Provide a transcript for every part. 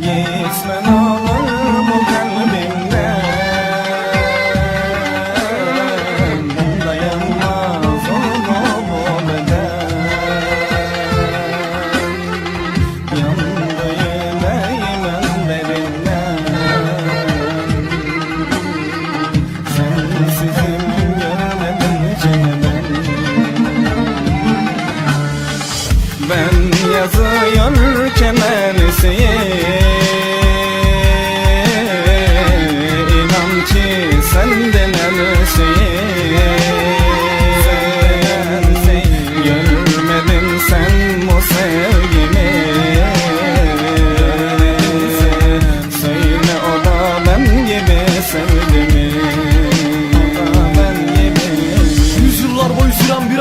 Gitmen olur bu kalbimden Dayanmaz oldu bu beden Yandı yüreğimin derinden Sensizim görmedim çenem Ben yazıyorken ersiye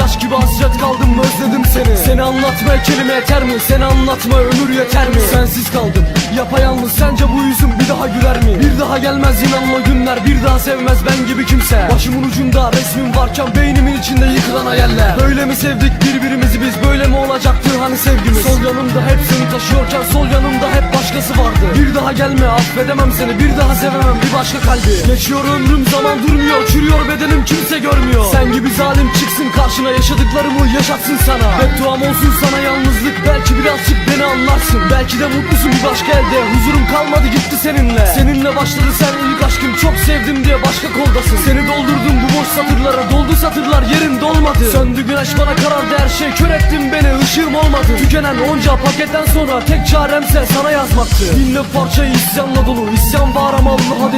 aşk gibi hasret kaldım özledim seni. Seni anlatmaya kelime yeter mi? Seni anlatma ömür yeter mi? Sensiz kaldım. Yapayalnız sence bu yüzüm bir daha güler mi? Bir daha gelmez inan o günler bir daha sevmez ben gibi kimse. Başımın ucunda resmin varken beynimin içinde yıkılan hayaller. Böyle mi sevdik birbirimizi biz? Böyle mi olacaktı? Hani sevgimiz? Sol yanımda hep seni taşıyorken sol yanımda hep başkası vardı. Bir daha gelme affedemem seni. Bir daha sevemem bir başka kalbi. Geçiyor ömrüm zaman durmuyor. Çürüyor bedenim kimse görmüyor. Sen gibi karşına yaşadıklarımı yaşatsın sana. Bedduam olsun sana yalnızlık. Belki birazcık beni anlarsın. Belki de mutlusun bir başka elde huzurum kalmadı gitti seninle. Seninle başladı sen ilk aşkım. Çok sevdim diye başka koldasın. Seni doldurdum bu boş satırlara. Doldu satırlar yerin dolmadı. Söndü güneş bana karardı her şey. Kör ettin beni ışığım olmadı. Tükenen onca paketten sonra tek çaremse sana yazmaktı. Binle parçayı isyanla dolu. İsyan var ama Allah'a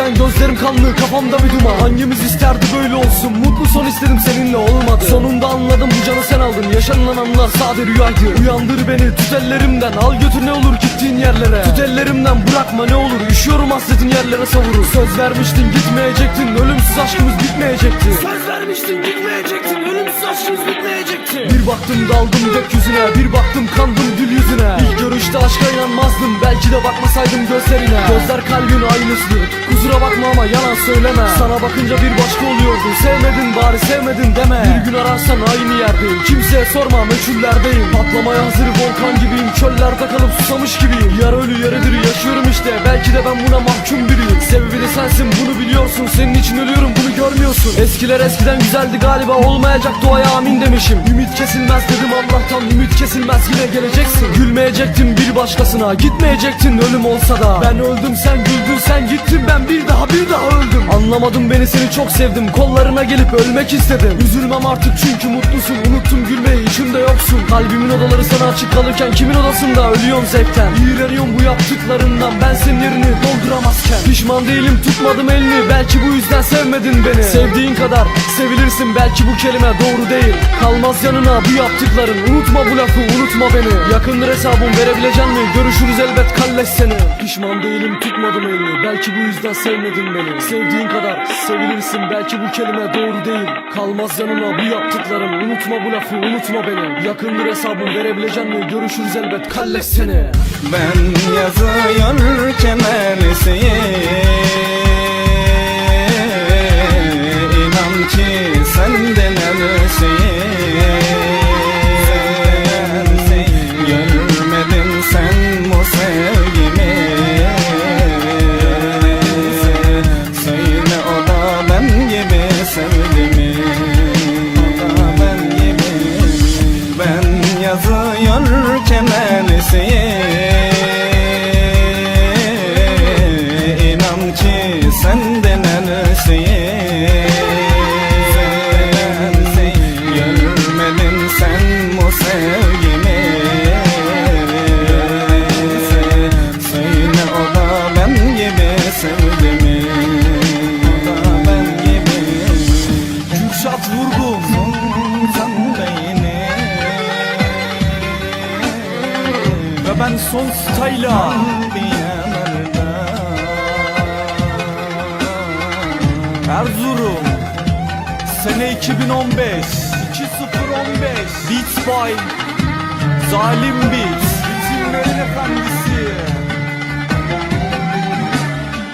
isyan gözlerim kanlı kafamda bir duman. Hangimiz isterdi böyle olsun? Mutlu son istedim seninle olmadı. Sonunda anladım bu canı sen aldın. Yaşanılan anlar sade rüyaydı. Uyandır beni tut ellerimden. Al götür ne olur gittiğin yerlere. Tut ellerimden bırakma ne olur. Üşüyorum hasretin yerlere savurur Söz vermiştin gitmeyecektin. Ölümsüz aşkımız bitmeyecekti. Söz vermiştin gitmeyecektin ölümsüz aşkımız bitmeyecekti. Bir baktım daldım gökyüzüne bir baktım kandım gül yüzüne. İlk görüşte aşka inanmazdım belki de bakmasaydım gözlerine. Gözler kalbin aynısı kusura bakma ama yalan söyleme. Sana bakınca bir başka oluyordu sevmedin bari sevmedin deme. Bir gün ararsan aynı yerdeyim kimseye sorma meçhullerdeyim. Patlamaya hazır volkan gibiyim çöllerde kalıp susamış gibiyim. Yar ölü yarıdır yaşıyorum işte belki de ben buna mahkum biriyim. Sebebi de sensin bunu biliyorsun senin için ölüyorum bunu görmüyorsun. Eskiler eskiden güzeldi galiba olmayacak duaya amin demişim. Ümit kesilmez dedim Allah'tan ümit kesilmez yine geleceksin. Gülmeyecektin bir başkasına gitmeyecektin ölüm olsa da. Ben öldüm sen güldün sen gittin ben bir daha bir daha öldüm. Anlamadım beni seni çok sevdim. Kollarına gelip ölmek istedim. Üzülmem artık çünkü mutlusun. Unuttum gülmeyi içimde yoksun. Kalbimin odaları sana açık kalırken kimin odasında ölüyorum zevkten? İğreniyorum bu yaptıklarından ben senin yerini dolduramazken. Pişman değilim tutmadım elini. Belki bu yüzden sevmedin beni. Sevdiğin kadar sevilirsin. Belki bu kelime doğru değil. Kalmaz yanına bu yaptıkların. Unutma bu lafı unutma beni. Yakındır hesabım verebilecek mi? Görüşürüz elbet kalleş seni. Pişman değilim tutmadım elini. Belki bu yüzden sevmedin beni. Sevdiğin kadar sevilirsin. Belki bu kelime doğru değil. Kalmaz yanına bu yaptıkların unutma bu lafı unutma beni. Yakındır hesabım verebilecek mi? Görüşürüz elbet kalleş seni. Ben yazıyorken ersiye yanarda Erzurum Sene 2015 2015 Beats by Zalim Beats. Ritimlerin efendisi